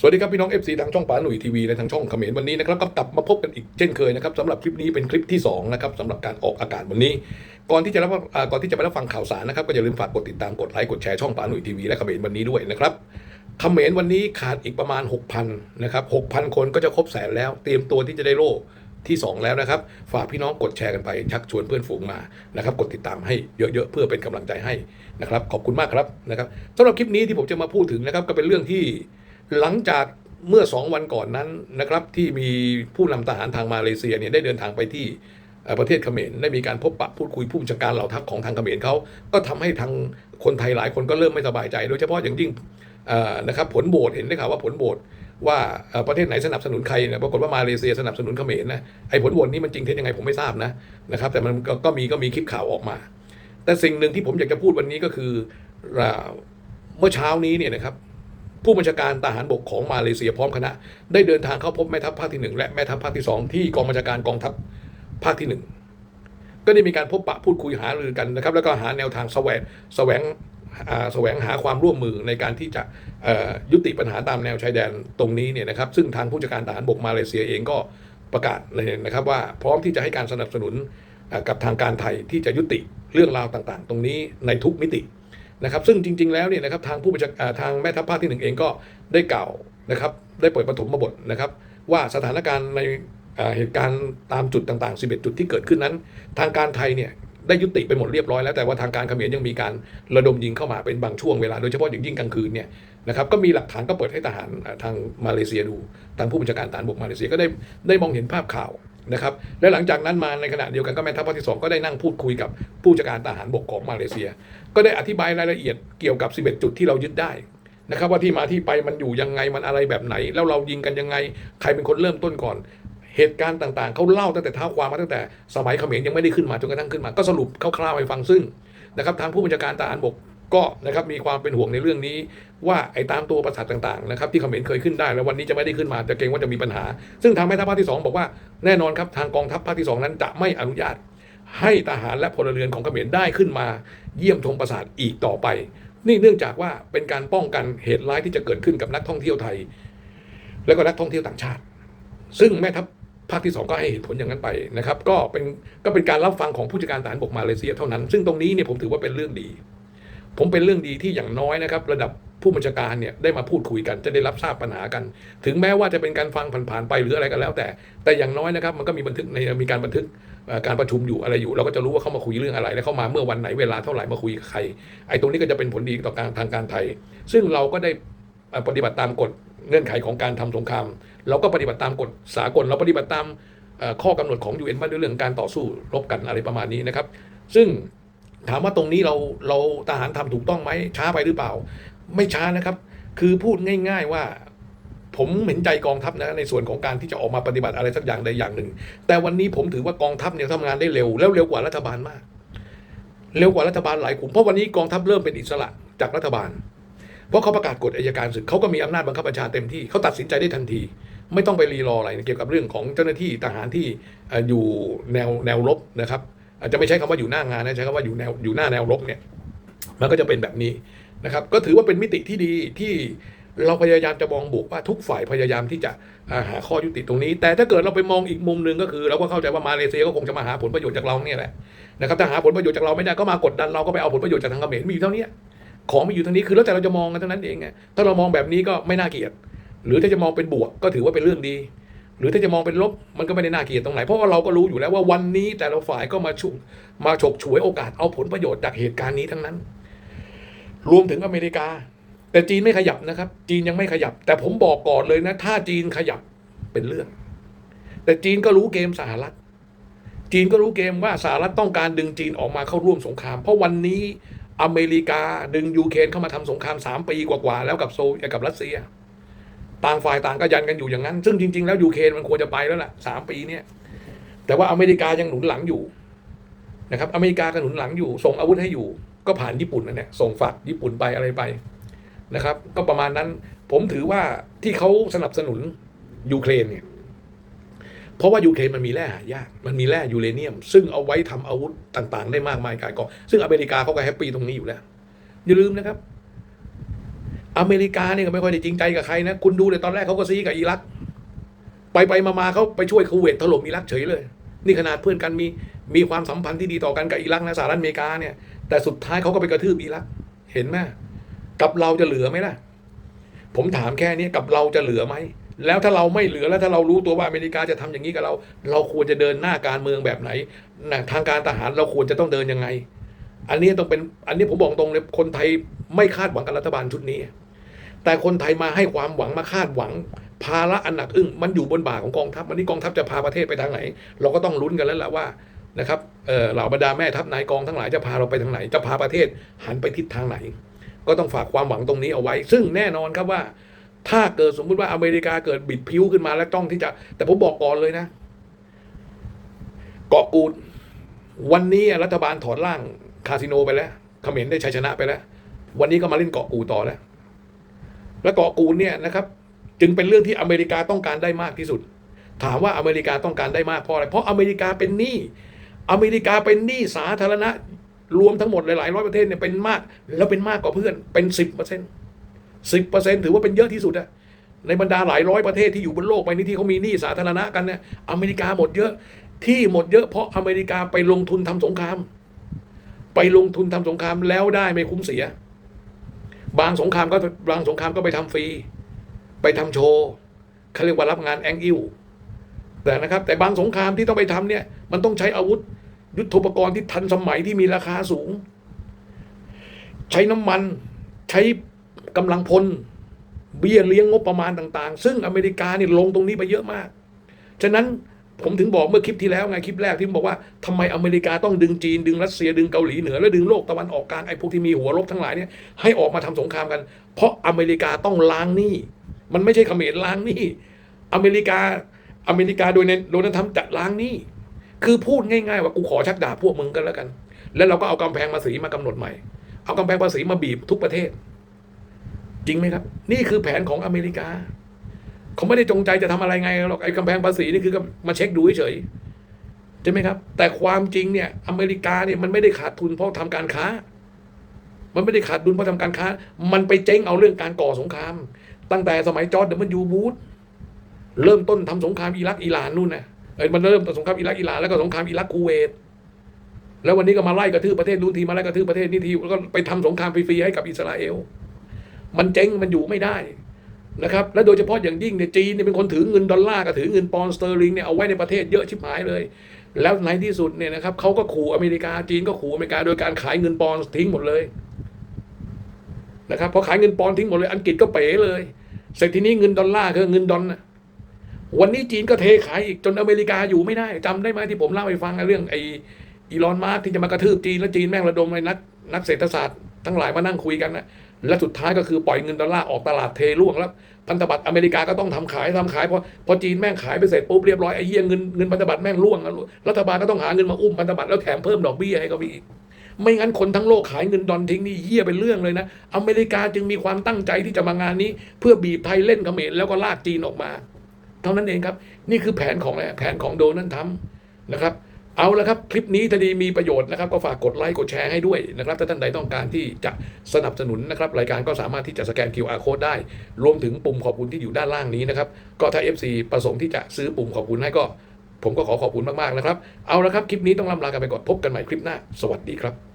สวัสดีครับพี่น้อง FC ทางช่องป๋าหนุ่ยทีวีและทางช่องเขมรวันนี้นะครับก็กลับมาพบกันอีกเช่นเคยนะครับสำหรับคลิปนี้เป็นคลิปที่สองนะครับสำหรับการออกอากาศวันนี้ ก่อนที่จะรับก่อนที่จะไปรับฟังข่าวสารนะครับก็อย่าลืมฝากกดติดตามกดไลค์กดแชร์ช่องป๋าหนุ่ยทีวีและเขมรวันนี้ด้วยนะครับเขมรวันนี้ขาดอีกประมาณ 6,000นะครับ6,000 คนก็จะครบแสนแล้ว เตรียมตัวที่จะได้โล่ที่ 2 แล้วนะครับ ฝากพี่น้องกดแชร์กันไปชักชวนเพื่อนฝูงมานะครับ กดติดตามให้เยอะๆ เพื่อเป็นกำลังใจให้นะครับ ขอบคุณมากครับนะครับสำหรับคลิปนี้ที่ผมจะมาพูดถึงนะครับก็เป็นเรื่องที่ หลังจากเมื่อสองวันก่อนนั้นนะครับที่มีผู้นำทหารทางมาเลเซียเนี่ยได้เดินทางไปที่ประเทศเขมรได้มีการพบปะพูดคุยผู้บัญชาการเหล่าทัพของทางเขมรเขาก็ทำให้ทางคนไทยหลายคนก็เริ่มไม่สบายใจ โดยเฉพาะอย่างยิ่งนะครับผลโหวตเห็นได้ข่าวว่าผลโหวตว่าประเทศไหนสนับสนุนใครเนี่ยปรากฏว่ามาเลเซียสนับสนุนเขมรนะไอ้ผลโหวตนี้มันจริงเท็จยังไงผมไม่ทราบนะนะครับแต่มันก็ก็มีก็มีคลิปข่าวออกมา แต่สิ่งหนึ่งที่ผมอยากจะพูดวันนี้ก็คือเมื่อเช้านี้เนี่ยนะครับ ผู้บัญชาการทหารบกของมาเลเซียพร้อมคณะ ได้เดินทางเข้าพบแม่ทัพภาคที่หนึ่งและแม่ทัพภาคที่สองที่กองบัญชาการกองทัพภาคที่หนึ่งก็ได้มีการพบปะพูดคุยหารือกันนะครับ แล้วก็หาแนวทางแสวงแสวงแสวงหาความร่วมมือในการที่จะยุติปัญหาตามแนวชายแดนตรงนี้เนี่ยนะครับซึ่งทางผู้จัดการทหารบกมาเลเซียเองก็ประกาศเลยนะครับว่าพร้อมที่จะให้การสนับสนุนกับทางการไทยที่จะยุติเรื่องราวต่างๆ ตรงนี้ในทุกมิติ นะครับซึ่งจริง ๆ แล้วเนี่ยนะครับทางผู้บัญชาการทางแม่ทัพภาคที่หนึ่งเองก็ได้กล่าวนะครับได้เปิดปฐมบทนะครับว่าสถานการณ์ในเหตุการณ์ตามจุดต่างๆ 11 จุดที่เกิดขึ้นนั้น ทางการไทยเนี่ยได้ยุติไปหมดเรียบร้อยแล้วแต่ว่าทางการเขมรยังมีการระดมยิงเข้ามาเป็นบางช่วงเวลาโดยเฉพาะอย่างยิ่งกลางคืนเนี่ยนะครับก็มีหลักฐานก็เปิดให้ทหารทางมาเลเซียดูทางผู้บัญชาการทหารบกมาเลเซียก็ได้ได้มองเห็นภาพข่าว นะครับและหลังจากนั้นมาในขณะเดียวกันก็แม่ทัพภาคที่สองก็ได้นั่งพูดคุยกับผู้จัดการทหารบกของมาเลเซีย ก็ได้อธิบายรายละเอียดเกี่ยวกับ 11 จุดที่เรายึดได้นะครับว่าที่มาที่ไปมันอยู่ยังไงมันอะไรแบบไหน แล้วเรายิงกันยังไง ใครเป็นคนเริ่มต้นก่อน เหตุการณ์ต่างๆเขาเล่าตั้งแต่ท้าความมาตั้งแต่สมัยเขมรยังไม่ได้ขึ้นมาจนกระทั่งขึ้นมา ก็สรุปคร่าวๆให้ฟังซึ่งนะครับทางผู้บัญชาการทหารบก ก็นะครับมีความเป็นห่วงในเรื่องนี้ ว่าไอ้ตามตัวประสาทต่างๆนะครับที่เขมรเคยขึ้นได้แล้ววันนี้จะไม่ได้ขึ้นมาแต่เกรงว่าจะมีปัญหา ซึ่งทางแม่ทัพภาคที่สองบอกว่าแน่นอนครับทางกองทัพภาคที่สองนั้นจะไม่อนุญาต ให้ทหารและพลเรือนของเขมรได้ขึ้นมา เยี่ยมชมปราสาทอีกต่อไป นี่เนื่องจากว่าเป็นการป้องกันเหตุร้ายที่จะเกิดขึ้นกับนักท่องเที่ยวไทย และก็นักท่องเที่ยวต่างชาติ ซึ่งแม่ทัพภาคที่สองก็ให้เหตุผลอย่างนั้นไปนะครับ ก็เป็นก็เป็นการรับฟังของผู้จัดการทหารบกมาเลเซียเท่านั้น ซึ่งตรงนี้เนี่ยผมถือว่าเป็นเรื่องดี ผมเป็นเรื่องดีที่อย่างน้อยนะครับ ระดับผู้บัญชาการเนี่ยได้มาพูดคุยกันจะได้รับทราบปัญหากัน ถึงแม้ว่าจะเป็นการฟังผ่านๆไปหรืออะไรก็แล้ว แต่ แต่อย่างน้อยนะครับ มันก็มีบันทึกในมีการบันทึกการประชุมอยู่อะไรอยู่ เราก็จะรู้ว่าเขามาคุยเรื่องอะไร และเข้ามาเมื่อวันไหนเวลาเท่าไหร่มาคุยกับใคร ไอ้ตรงนี้ก็จะเป็นผลดีต่อการทางการไทย ซึ่งเราก็ได้ปฏิบัติตามกฎเงื่อนไขของการทำสงคราม เราก็ปฏิบัติตามกฎสากลเราปฏิบัติตามข้อกำหนดของ UN ว่าด้วยเรื่องการต่อสู้รบกันอะไรประมาณนี้นะครับ ซึ่ง ถามว่าตรงนี้เราเราทหารทำถูกต้องไหมช้าไปหรือเปล่า ไม่ช้านะครับ คือพูดง่าย ๆว่า ผมเห็นใจกองทัพนะในส่วนของการที่จะออกมาปฏิบัติอะไรสักอย่างใดอย่างหนึ่ง แต่วันนี้ผมถือว่ากองทัพเนี่ยทำงานได้เร็วแล้วเร็วกว่ารัฐบาลมาก เร็วกว่ารัฐบาลหลายกลุ่มเพราะวันนี้กองทัพเริ่มเป็นอิสระจากรัฐบาลเพราะเขาประกาศกฎอัยการศึกเขาก็มีอำนาจบังคับบัญชาเต็มที่เขาตัดสินใจได้ทันที ไม่ต้องไปรีรออะไรเกี่ยวกับเรื่องของเจ้าหน้าที่ทหารที่เอ่ออยู่แนวแนวรบนะครับ อาจจะไม่ใช้คำว่าอยู่หน้างานนะใช้คำว่าอยู่แนวอยู่หน้าแนวรบเนี่ยมันก็จะเป็นแบบนี้นะครับ ก็ถือว่าเป็นมิติที่ดีที่เราพยายามจะมองบวกว่าทุกฝ่ายพยายามที่จะาหาข้อยุติตรงนี้ แต่ถ้าเกิดเราไปมองอีกมุมหนึ่งก็คือ เราก็เข้าใจว่ามาเลเซียก็คงจะมาหาผลประโยชน์จากเราเนี่ยแหละนะครับถ้าหาผลประโยชน์จากเราไม่ได้ก็มากดดันเราก็ไปเอาผลประโยชน์จากทางเขมรมีอยู่เท่านี้ของมีอยู่เท่านี้คือแล้วแต่เราจะมองกันเท่านั้นเองไงถ้าเรามองแบบนี้ก็ไม่น่าเกลียด หรือถ้าจะมองเป็นบวกก็ถือว่าเป็นเรื่องดี หรือถ้าจะมองเป็นลบมันก็ไม่ได้น่าเกลียดตรงไหน เพราะว่าเราก็รู้อยู่แล้วว่าวันนี้แต่ละฝ่ายก็มาชุมาฉกฉวยโอกาสเอาผลประโยชน์จากเหตุการณ์นี้ทั้งนั้น รวมถึงอเมริกา แต่จีนไม่ขยับนะครับ จีนยังไม่ขยับ แต่ผมบอกก่อนเลยนะ ถ้าจีนขยับเป็นเรื่อง แต่จีนก็รู้เกมสหรัฐ จีนก็รู้เกมว่าสหรัฐต้องการดึงจีนออกมาเข้าร่วมสงคราม เพราะวันนี้อเมริกาดึงยูเครนเข้ามาทำสงครามสามปีกว่าๆแล้วกับโซกับรัสเซีย ต่างฝ่ายต่างก็ยันกันอยู่อย่างนั้น ซึ่งจริง ๆ แล้วยูเครนมันควรจะไปแล้วล่ะสามปีเนี่ยแต่ว่าอเมริกายังหนุนหลังอยู่นะครับอเมริกาก็หนุนหลังอยู่ ส่งอาวุธให้อยู่ ก็ผ่านญี่ปุ่นนั่นแหละส่งฝากญี่ปุ่นไปอะไรไปนะครับ ก็ประมาณนั้นผมถือว่าที่เขาสนับสนุนยูเครนเนี่ยเพราะว่ายูเครนมันมีแร่หายากมันมีแร่ยูเรเนียม ซึ่งเอาไว้ทำอาวุธต่าง ๆ ได้มากมายกายกองซึ่งอเมริกาเขาก็แฮปปี้ตรงนี้อยู่แล้วอย่าลืมนะครับ อเมริกาเนี่ยก็ไม่ค่อยได้จริงใจกับใครนะ คุณดูเลยตอนแรกเขาก็ซีกับอิรัก ไปไปมามาเขาไปช่วยคูเวตถล่มอิรักเฉยเลย นี่ขนาดเพื่อนกันมีมีความสัมพันธ์ที่ดีต่อกันกับอิรักนะสหรัฐอเมริกาเนี่ย แต่สุดท้ายเขาก็ไปกระทืบอิรัก เห็นไหมกับเราจะเหลือไหมล่ะ ผมถามแค่นี้กับเราจะเหลือไหม แล้วถ้าเราไม่เหลือแล้วถ้าเรารู้ตัวว่าอเมริกาจะทำอย่างนี้กับเรา เราควรจะเดินหน้าการเมืองแบบไหนทางการทหารเราควรจะต้องเดินยังไง อันนี้ต้องเป็นอันนี้ผมบอกตรงเลยคนไทยไม่คาดหวังกับรัฐบาลชุดนี้ แต่คนไทยมาให้ความหวังมาคาดหวัง ภาระอันหนักอึ้งมันอยู่บนบ่าของกองทัพวันนี้กองทัพจะพาประเทศไปทางไหน เราก็ต้องลุ้นกันแล้วแหละว่านะครับเหล่าบรรดาแม่ทัพนายกองทั้งหลายจะพาเราไปทางไหน จะพาประเทศหันไปทิศทางไหน ก็ต้องฝากความหวังตรงนี้เอาไว้ ซึ่งแน่นอนครับว่า ถ้าเกิดสมมุติว่าอเมริกาเกิดบิดพิ้วขึ้นมาแล้วต้องที่จะ แต่ผมบอกก่อนเลยนะ เกาะกูด วันนี้รัฐบาลถอนร่างคาสิโนไปแล้วเขมรได้ชัยชนะไปแล้ว วันนี้ก็มาเล่นเกาะกูดต่อแล้ว และเกาะกูดเนี่ยนะครับจึงเป็นเรื่องที่อเมริกาต้องการได้มากที่สุด ถามว่าอเมริกาต้องการได้มากเพราะอะไร เพราะอเมริกาเป็นหนี้อเมริกาเป็นหนี้สาธารณะ รวมทั้งหมดหลายๆร้อยประเทศเนี่ยเป็นมาก แล้วเป็นมากกว่าเพื่อนเป็นสิบเปอร์เซ็นต์สิบเปอร์เซ็นต์ถือว่าเป็นเยอะที่สุดอะในบรรดาหลายร้อยประเทศที่อยู่บนโลกใบนี้ที่เขามีหนี้สาธารณะกันเนี่ยอเมริกาหมดเยอะที่หมดเยอะเพราะอเมริกาไปลงทุนทำสงคราม ไปลงทุนทำสงครามแล้วได้ไม่คุ้มเสีย บางสงครามก็บางสงครามก็ไปทำฟรี ไปทำโชว์เขาเรียกว่ารับงานแองอิวแต่นะครับ แต่บางสงครามที่ต้องไปทำเนี่ย มันต้องใช้อาวุธ ยุทโธปกรณ์ที่ทันสมัยที่มีราคาสูง ใช้น้ำมันใช้กำลังพลเบี้ยเลี้ยงงบประมาณต่าง ๆ ซึ่งอเมริกาเนี่ยลงตรงนี้ไปเยอะมาก ฉะนั้น ผมถึงบอกเมื่อคลิปที่แล้วไงคลิปแรกที่ผมบอกว่าทำไมอเมริกาต้องดึงจีนดึงรัสเซียดึงเกาหลีเหนือ และดึงโลกตะวันออกกลางไอ้พวกที่มีหัวรบทั้งหลายเนี่ยให้ออกมาทำสงครามกัน เพราะอเมริกาต้องล้างหนี้มันไม่ใช่เขมรล้างหนี้อเมริกาอเมริกาโดยในโดนันทำจะล้างหนี้คือพูดง่ายๆว่ากูขอชักดาบพวกมึงกันแล้วกัน แล้วเราก็เอากำแพงภาษีมากำหนดใหม่ เอากำแพงภาษีมาบีบทุกประเทศ จริงไหมครับ นี่คือแผนของอเมริกา เขาไม่ได้จงใจจะทำอะไรไงหรอกไอ้กำแพงภาษีนี่คือมาเช็คดูเฉยใช่ไหมครับ แต่ความจริงเนี่ยอเมริกาเนี่ยมันไม่ได้ขาดทุนเพราะทำการค้า มันไม่ได้ขาดดุลเพราะทำการค้า มันไปเจ๊งเอาเรื่องการก่อสงคราม ตั้งแต่สมัยจอร์จเดมันยูบูธเริ่มต้นทำสงครามอิรักอิหร่านนู่นนะเอ้มันเริ่มต้นสงครามอิรักอิหร่านแล้วก็สงครามอิรักคูเวตแล้ววันนี้ก็มาไล่กระทืบประเทศนู้นทีมาไล่กระทืบประเทศนี้ทีแล้วก็ไปทำสงครามฟรีๆให้กับอิสราเอล มันเจ๊งมันอยู่ไม่ได้ นะครับและโดยเฉพาะอย่างยิ่งเนี่ยจีนเนี่ยเป็นคนถือเงินดอลลาร์กับถือเงินปอนด์สเตอร์ลิงเนี่ยเอาไว้ในประเทศเยอะชิบหายเลย แล้วในที่สุดเนี่ยนะครับเขาก็ขู่อเมริกาจีนก็ขู่อเมริกาโดยการขายเงินปอนด์ทิ้งหมดเลยนะครับพอขายเงินปอนด์ทิ้งหมดเลยอังกฤษก็เป๋เลยเสร็จทีนี้เงินดอลลาร์คือเงินดอลน่ะวันนี้จีนก็เทขายอีกจนอเมริกาอยู่ไม่ได้จำได้ไหมที่ผมเล่าให้ฟังเรื่องไอ้อีลอนมาร์กที่จะมากระทืบจีนแล้วจีนแม่งระดมเลยนักนักเศรษฐศาสตร์ทั้งหลายมานั่งคุยกันนะ และสุดท้ายก็คือปล่อยเงินดอลลาร์ออกตลาดเทร่วงแล้วพันธบัตรอเมริกาก็ต้องทำขายทำขายพอพอจีนแม่งขายไปเสร็จปุ๊บเรียบร้อยไอ้เหี้ยเงินเงินพันธบัตรแม่งร่วงรัฐบาลก็ต้องหาเงินมาอุ้มพันธบัตรแล้วแถมเพิ่มดอกเบี้ยให้เขาอีกไม่งั้นคนทั้งโลกขายเงินดอลทิ้งนี่เหี้ยเป็นเรื่องเลยนะ อเมริกาจึงมีความตั้งใจที่จะมางานนี้ เพื่อบีบไทยเล่นเขมรแล้วก็ลากจีนออกมา เท่านั้นเองครับ นี่คือแผนของอะไรแผนของโดนัลด์ทรัมป์นะครับ เอาละครับคลิปนี้ถ้าดีมีประโยชน์นะครับก็ฝากกดไลค์กดแชร์ให้ด้วยนะครับถ้าท่านใดต้องการที่จะสนับสนุนนะครับรายการก็สามารถที่จะสแกน QR code ได้ รวมถึงปุ่มขอบคุณที่อยู่ด้านล่างนี้นะครับก็ถ้า FC ประสงค์ที่จะซื้อปุ่มขอบคุณให้ก็ ผมก็ขอขอบคุณมากๆนะครับเอาละครับคลิปนี้ต้องลำลากันไปก่อนพบกันใหม่คลิปหน้า สวัสดีครับ